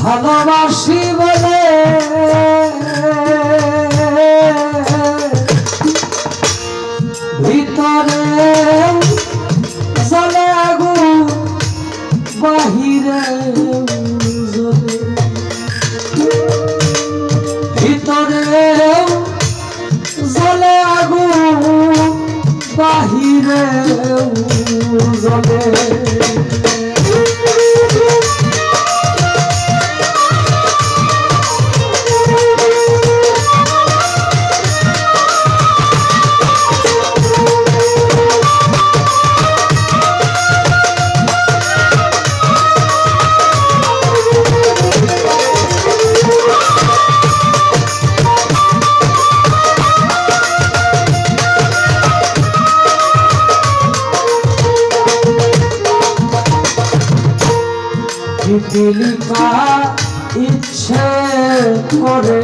ভালোবাসি বলে। ভিতরে জলে আগু বাহিরে ভিতরে জলে আগু বাহিরে জলে। দিলিপা ইচ্ছে করে।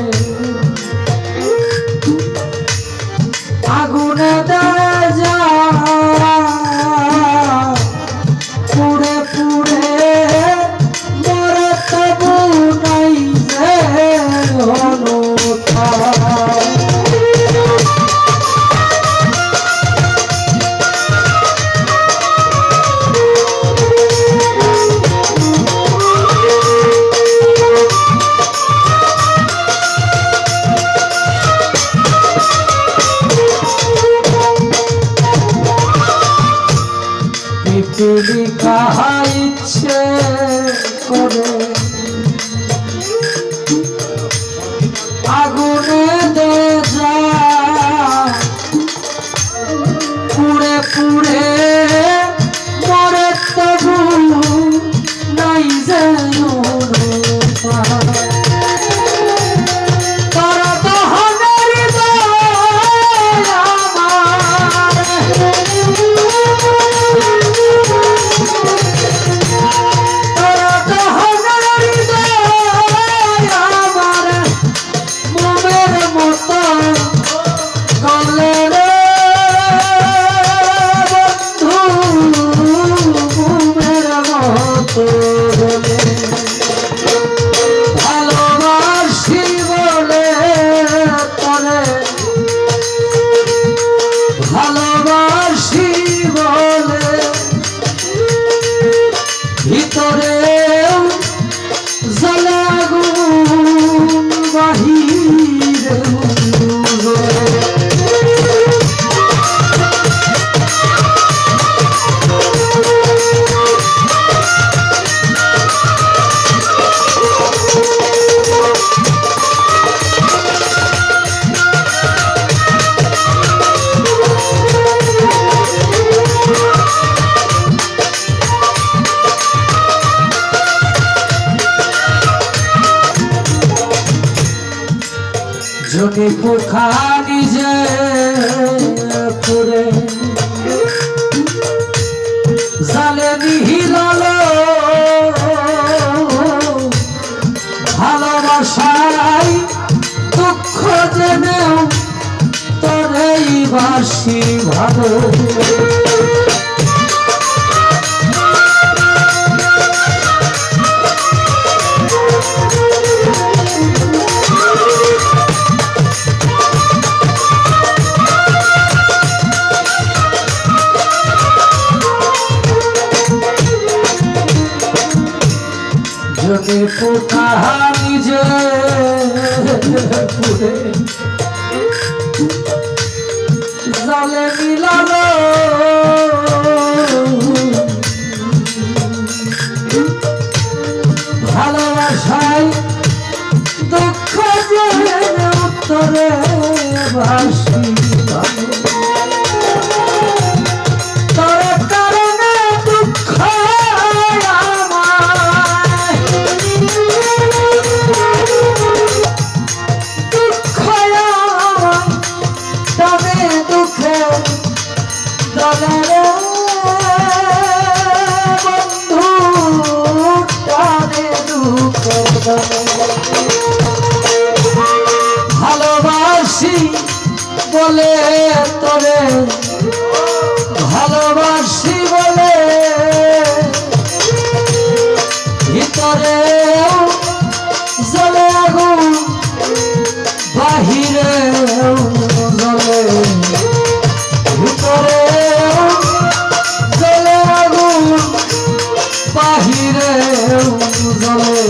বিকাহা ইচ্ছে করে যদি পুখারি যে পুরে জালে নিহিরাল ভালোবাসাই দুঃখ জেনেও তোরেই বাসি ভালো। তাহারি যে জলে মিলানো ভালোবাসি বলে তরে, ভালোবাসি বলে ভিতরে জলে আগুন বাহিরে জলে ভিতরে জলে আগুন বাহিরে জলে